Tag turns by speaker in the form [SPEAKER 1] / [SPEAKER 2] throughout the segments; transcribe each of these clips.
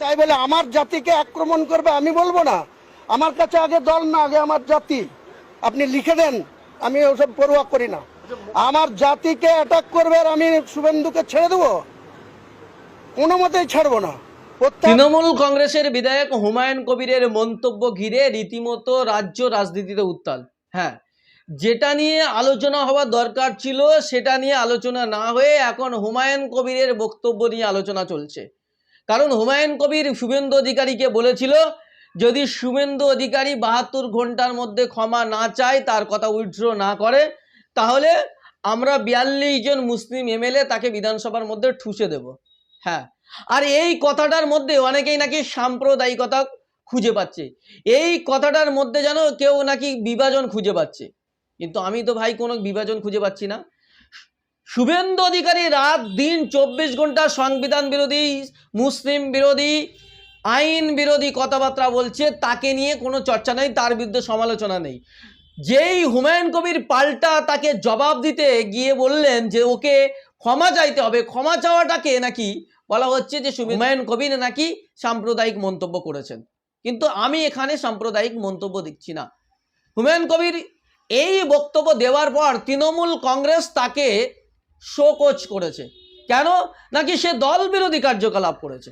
[SPEAKER 1] তাই বলে আমার জাতিকে আক্রমণ করবে আমি বলব না। আমার কাছে আগে দল না, আগে আমার জাতি। আপনি লিখে দেন, আমি ওসব পড়ুয়া করি না। আমার জাতিকে অ্যাটাক করবে আর আমি শুভেন্দুকে ছেড়ে দেবো। কোনো মতেই ছাড়বো না।
[SPEAKER 2] তৃণমূল কংগ্রেসের বিধায়ক হুমায়ুন কবিরের মন্তব্য ঘিরে রীতিমতো রাজ্য রাজনীতিতে উত্তাল। হ্যাঁ যেটা নিয়ে আলোচনা হওয়া দরকার ছিল, সেটা নিয়ে আলোচনা না হয়ে এখন হুমায়ুন কবিরের বক্তব্য নিয়ে আলোচনা চলছে। কারণ হুমায়ুন কবির শুভেন্দু অধিকারীকে বলেছিল, যদি শুভেন্দু অধিকারী বাহাত্তর ঘণ্টার মধ্যে ক্ষমা না চায়, তার কথা উইথড্র না করে, তাহলে আমরা বিয়াল্লিশ জন মুসলিম এমএলএ তাকে বিধানসভার মধ্যে ঠুসে দেব। হ্যাঁ আর এই কথাটার মধ্যে অনেকেই নাকি সাম্প্রদায়িকতা খুঁজে পাচ্ছে। এই কথাটার মধ্যে যেন কেউ নাকি বিভাজন খুঁজে পাচ্ছে। কিন্তু আমি তো ভাই কোনো বিভাজন খুঁজে পাচ্ছি না। শুভেন্দু অধিকারী রাত দিন চব্বিশ ঘণ্টা সংবিধান বিরোধী, মুসলিম বিরোধী, আইন বিরোধী কথাবার্তা বলছে, তাকে নিয়ে কোনো চর্চা নেই, তার বিরুদ্ধে সমালোচনা নেই। যেই হুমায়ুন কবির পাল্টা তাকে জবাব দিতে গিয়ে বললেন যে ওকে ক্ষমা চাইতে হবে, ক্ষমা চাওয়াটাকে নাকি বলা হচ্ছে যে হুমায়ুন কবির নাকি সাম্প্রদায়িক মন্তব্য করেছেন। কিন্তু আমি এখানে সাম্প্রদায়িক মন্তব্য দিচ্ছি না। হুমায়ুন কবির এই বক্তব্য দেওয়ার পর তৃণমূল কংগ্রেস তাকে শোকোচ করেছে। কেন? নাকি সে দল বিরোধী কার্যকলাপ করেছে?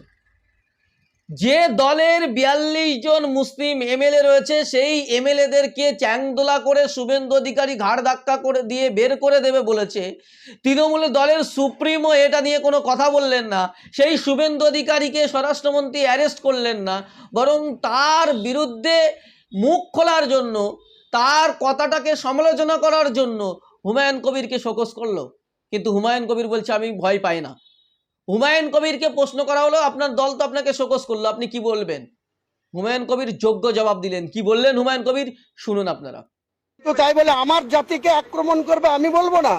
[SPEAKER 2] যে দলের বিয়াল্লিশ জন মুসলিম এমএলএ রয়েছে, সেই এমএলএদেরকে চ্যাংদোলা করে শুভেন্দু অধিকারী ঘাড় ধাক্কা করে দিয়ে বের করে দেবে বলেছে। তৃণমূল দলের সুপ্রিমো এটা নিয়ে কোনো কথা বললেন না। সেই শুভেন্দু অধিকারীকে স্বরাষ্ট্রমন্ত্রী অ্যারেস্ট করলেন না। বরং তার বিরুদ্ধে মুখ খোলার জন্য, তার কথাটাকে সমালোচনা করার জন্য হুমায়ুন কবিরকে শোকস করল। কিন্তু হুমায়ুন কবির বলছে, আমি ভয় পাই না। হুমায়ুন কবিরকে প্রশ্ন করা হলো, আপনার দল তো আপনাকে শোকস করল, আপনি কি বলবেন? হুমায়ুন কবির যোগ্য জবাব দিলেন। কি বললেন হুমায়ুন কবির? শুনুন আপনারা।
[SPEAKER 1] তো তাই বলে আমার জাতিকে আক্রমণ করবে আমি বলব না।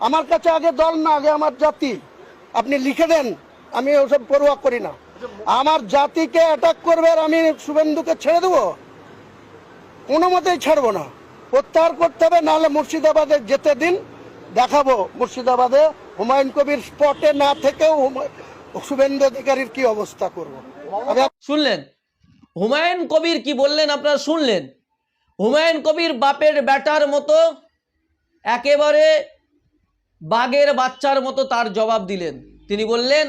[SPEAKER 1] আমার কাছে আগে দল না, আগে আমার জাতি। আপনি লিখে দেন, আমি ওসব পড়ুয়া করি না। আমার জাতিকে অ্যাটাক করবে আর আমি শুভেন্দুকে ছেড়ে দেবো? কোনো মতেই ছাড়বো না। প্রত্যাহার করতে হবে, নাহলে মুর্শিদাবাদে যেতে দিন। দেখাবো মুর্শিদাবাদে হুমায়ুন কবির স্পটে না থেকেও শুভেন্দু অধিকারীর কি অবস্থা করব?
[SPEAKER 2] শুনলেন? হুমায়ুন কবির কি বললেন আপনারা শুনলেন? হুমায়ুন কবির বাপের ব্যাটার মতো, একেবারে বাঘের বাচ্চার মতো তার জবাব দিলেন। তিনি বললেন,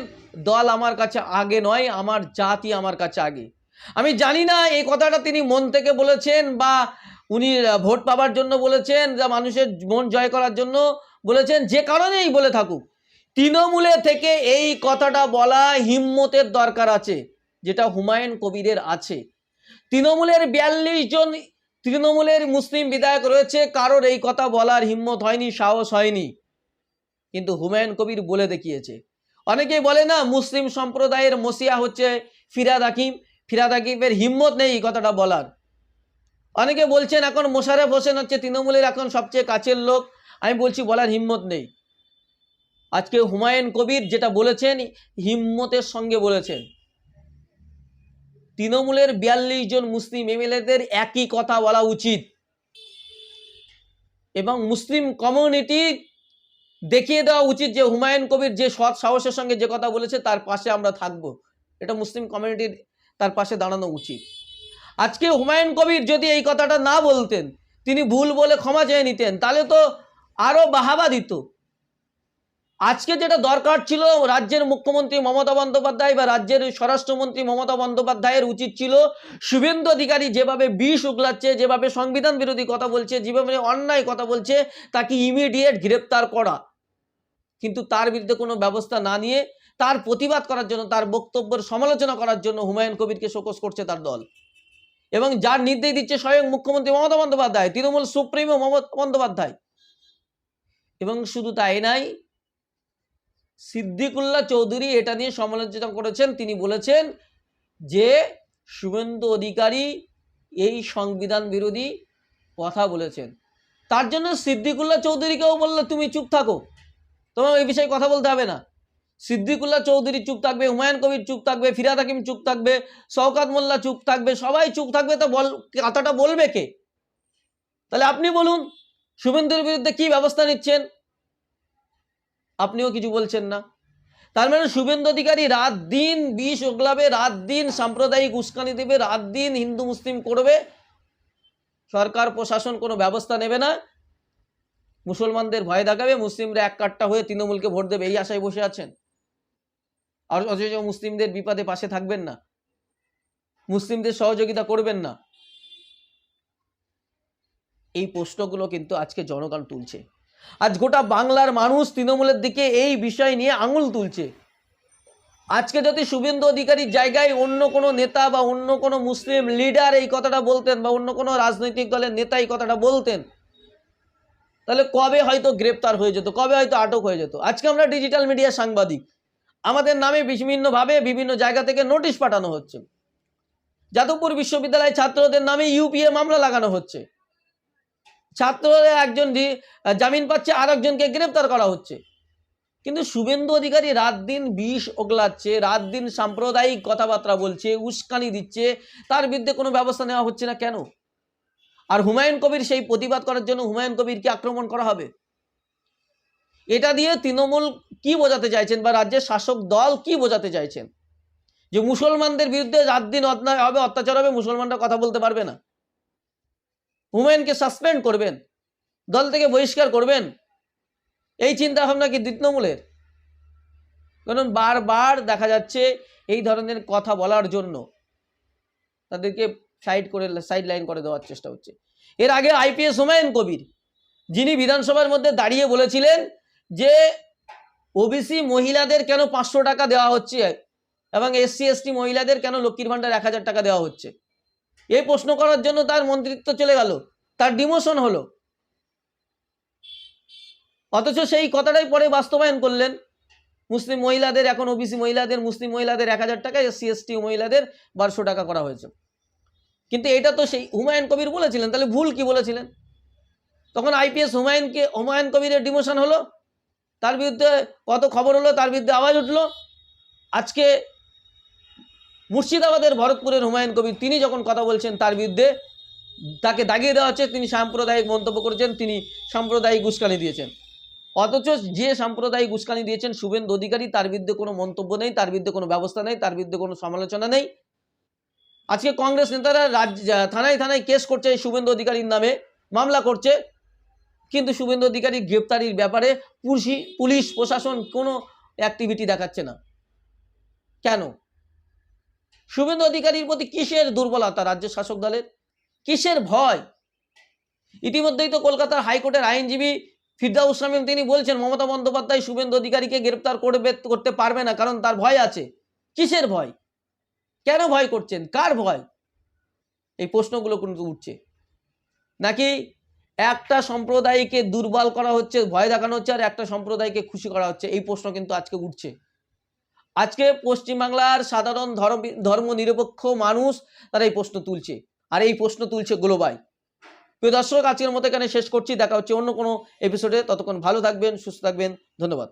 [SPEAKER 2] দল আমার কাছে আগে নয়, আমার জাতি আমার কাছে আগে। আমি জানি না, এই কথাটা তিনি মন থেকে বলেছেন বা উনি ভোট পাবার জন্য বলেছেন, যা মানুষের মন জয় করার জন্য। বলেছেন, যে কারণেই বলে থাকুক, তৃণমূলে থেকে এই কথাটা বলা হিম্মতের দরকার আছে, যেটা হুমায়ুন কবিরের আছে। তৃণমূলের বিয়াল্লিশ জন, তৃণমূলের মুসলিম বিধায়ক রয়েছে, কারোর এই কথা বলার হিম্মত হয়নি, সাহস হয়নি। কিন্তু হুমায়ুন কবির বলে দেখিয়েছে। অনেকেই বলে, না, মুসলিম সম্প্রদায়ের মসিয়া হচ্ছে ফিরাদ হাকিম, ফিরাদ হাকিমের হিম্মত নেই এই কথাটা বলার। অনেকে বলছেন, এখন মোশারেফ হোসেন হচ্ছে তৃণমূলের এখন সবচেয়ে কাছের লোক আমি বলছি বলার হিম্মত নেই। আজকে হুমায়ুন কবির যেটা বলেছেন, হিম্মতের সঙ্গে বলেছেন। তৃণমূলের বিয়াল্লিশ জন মুসলিম এমএলএদের একই কথা বলা উচিত। এবং মুসলিম কমিউনিটি দেখিয়ে দেওয়া উচিত যে হুমায়ুন কবির যে সৎ সাহসের সঙ্গে যে কথা বলেছে, তার পাশে আমরা থাকব। এটা মুসলিম কমিউনিটির তার পাশে দাঁড়ানো উচিত। আজকে হুমায়ুন কবির যদি এই কথাটা না বলতেন, তিনি ভুল বলে ক্ষমা চেয়ে নিতেন, তাহলে তো আরও বাহাবা দিত। আজকে যেটা দরকার ছিল রাজ্যের মুখ্যমন্ত্রী মমতা বন্দ্যোপাধ্যায় বা রাজ্যের স্বরাষ্ট্রমন্ত্রী মমতা বন্দ্যোপাধ্যায়ের উচিত ছিল, শুভেন্দু অধিকারী যেভাবে বিষ উগলাচ্ছে, যেভাবে সংবিধান বিরোধী কথা বলছে, যেভাবে অন্যায় কথা বলছে, তাকে ইমিডিয়েট গ্রেপ্তার করা। কিন্তু তার বিরুদ্ধে কোনো ব্যবস্থা না নিয়ে তার প্রতিবাদ করার জন্য, তার বক্তব্যের সমালোচনা করার জন্য হুমায়ুন কবিরকে শোকস করছে তার দল। এবং যার নির্দেশ দিচ্ছে স্বয়ং মুখ্যমন্ত্রী মমতা বন্দ্যোপাধ্যায়, তৃণমূল সুপ্রিমো মমতা বন্দ্যোপাধ্যায়। এবং শুধু তাই নাই, সিদ্দিকুল্লাহ চৌধুরী এটা নিয়ে সমালোচনা করেছেন। তিনি বলেছেন যে, শুভেন্দু অধিকারী এই সংবিধান বিরোধী কথা বলেছেন। তার জন্য সিদ্দিকুল্লাহ চৌধুরীকেও বলল, তুমি চুপ থাকো। তোমার এই বিষয়ে কথা বলতে হবে না। সিদ্দিকুল্লাহ চৌধুরী চুপ থাকবে, হুমায়ুন কবির চুপ থাকবে, ফিরাদ হাকিম চুপ থাকবে, শওকাত মোল্লা চুপ থাকবে, সবাই চুপ থাকবে, তো বল, কথাটা বলবে কে? তাহলে আপনি বলুন শুভেন্দুর বিরুদ্ধে কি ব্যবস্থা নিচ্ছেন? আপনিও কিছু বলছেন না। তার মানে শুভেন্দু অধিকারী রাত দিন বিষ ওগলাবে, রাত দিন সাম্প্রদায়িক উস্কানি দেবে, রাত দিন হিন্দু মুসলিম করবে। সরকার, প্রশাসন কোনো ব্যবস্থা নেবে না। মুসলমানদের ভয় দেখাবে, মুসলিমরা এক কাট্টা হয়ে তৃণমূলকে ভোট দেবে, এই আশায় বসে আছেন। আর অথচ মুসলিমদের বিপদে পাশে থাকবেন না। মুসলিমদের সহযোগিতা করবেন না। এই প্রশ্নগুলো কিন্তু আজকে জনগণ তুলছে। আজ গোটা বাংলার মানুষ তৃণমূলের দিকে এই বিষয় নিয়ে আঙুল তুলছে। আজকে যদি শুভেন্দু অধিকারীর জায়গায় অন্য কোনো নেতা বা অন্য কোনো মুসলিম লিডার এই কথাটা বলতেন বা অন্য কোনো রাজনৈতিক দলের নেতা এই কথাটা বলতেন, তাহলে কবে হয়তো গ্রেপ্তার হয়ে যেত, কবে হয়তো আটক হয়ে যেত? আজকে আমরা ডিজিটাল মিডিয়া সাংবাদিক। আমাদের নামে বিভিন্নভাবে বিভিন্ন জায়গা থেকে নোটিশ পাঠানো হচ্ছে। যাদবপুর বিশ্ববিদ্যালয়ের ছাত্রদের নামে ইউপিএ মামলা লাগানো হচ্ছে। ছাত্ররা একজন জামিন পাচ্ছে আর একজনকে গ্রেপ্তার করা হচ্ছে। কিন্তু শুভেন্দু অধিকারী রাত দিন বিষ ওগলাচ্ছে, রাত দিন সাম্প্রদায়িক কথাবার্তা বলছে, উস্কানি দিচ্ছে, তার বিরুদ্ধে কোনো ব্যবস্থা নেওয়া হচ্ছে না কেন? আর হুমায়ুন কবির সেই প্রতিবাদ করার জন্য হুমায়ুন কবিরকে আক্রমণ করা হবে? এটা দিয়ে তৃণমূল কি বোঝাতে চাইছেন বা রাজ্যের শাসক দল কি বোঝাতে চাইছেন? যে মুসলমানদের বিরুদ্ধে রাত দিন হবে, অত্যাচার হবে, মুসলমানরা কথা বলতে পারবে না। হুমায়ুনকে সাসপেন্ড করবেন, দল থেকে বহিষ্কার করবেন, এই চিন্তা ভাবনা কি তৃণমূলের কারণ বারবার দেখা যাচ্ছে এই ধরনের কথা বলার জন্য তাদেরকে সাইড করে সাইড লাইন করে দেওয়ার চেষ্টা হচ্ছে। এর আগে আইপিএস হুমায়ুন কবির, যিনি বিধানসভার মধ্যে দাঁড়িয়ে বলেছিলেন যে ওবিসি মহিলাদের কেন পাঁচশো টাকা দেওয়া হচ্ছে এবং এসসি এসটি মহিলাদের কেন লক্ষ্মীর ভাণ্ডার এক হাজার টাকা দেওয়া হচ্ছে। এই প্রশ্ন করার জন্য তার মন্ত্রিত্ব চলে গেল। তার ডিমোশন হলো। অথচ সেই কথাটাই পরে বাস্তবায়ন করলেন। মুসলিম মহিলাদের, এখন ওবিসি মহিলাদের, মুসলিম মহিলাদের এক হাজার টাকা এসসি এসটি মহিলাদের বারোশো টাকা করা হয়েছে। কিন্তু এটা তো সেই হুমায়ুন কবির বলেছিলেন, তাহলে ভুল কি বলেছিলেন? তখন আইপিএস হুমায়ুনকে, হুমায়ুন কবিরের ডিমোশন হলো। তার বিরুদ্ধে কত খবর হলো, তার বিরুদ্ধে আওয়াজ উঠল। আজকে মুর্শিদাবাদের ভরতপুরের হুমায়ুন কবির, তিনি যখন কথা বলছেন তার বিরুদ্ধে তাকে দাগিয়ে দেওয়া হচ্ছে, তিনি সাম্প্রদায়িক মন্তব্য করেছেন, তিনি সাম্প্রদায়িক উস্কানি দিয়েছেন। অথচ যে সাম্প্রদায়িক উস্কানি দিয়েছেন শুভেন্দু অধিকারী, তার বিরুদ্ধে কোনো মন্তব্য নেই, তার বিরুদ্ধে কোনো ব্যবস্থা নেই, তার বিরুদ্ধে কোনো সমালোচনা নেই। আজকে কংগ্রেস নেতারা রাজ্য, থানায় থানায় কেস করছে, এই শুভেন্দু অধিকারীর নামে মামলা করছে। কিন্তু শুভেন্দু অধিকারী গ্রেপ্তারির ব্যাপারে পুলিশি পুলিশ, প্রশাসন কোনো অ্যাক্টিভিটি দেখাচ্ছে না। কেন? শুভেন্দু অধিকারীর প্রতি কিসের দুর্বলতা রাজ্য শাসক দলের? কিসের ভয়? ইতিমধ্যেই তো কলকাতার হাইকোর্টের আইনজীবী ফিরদাউস শামীম তিনি বলছেন, মমতা বন্দ্যোপাধ্যায় শুভেন্দু অধিকারীকে গ্রেপ্তার করবে করতে পারবে না কারণ তার ভয় আছে। কিসের ভয়? কেন ভয় করছেন? কার ভয়? এই প্রশ্নগুলো কিন্তু উঠছে। নাকি একটা সম্প্রদায়কে দুর্বল করা হচ্ছে, ভয় দেখানো হচ্ছে, আর একটা সম্প্রদায়কে খুশি করা হচ্ছে? এই প্রশ্ন কিন্তু আজকে উঠছে। আজকে পশ্চিমবাংলার সাধারণ ধর্ম ধর্ম নিরপেক্ষ মানুষ তারা এই প্রশ্ন তুলছে। আর এই প্রশ্ন তুলছে গ্লোবাই প্রিয় দর্শক, আজকের মতো এখানে শেষ করছি। দেখা হচ্ছে অন্য কোনো এপিসোডে ততক্ষণ ভালো থাকবেন, সুস্থ থাকবেন। ধন্যবাদ।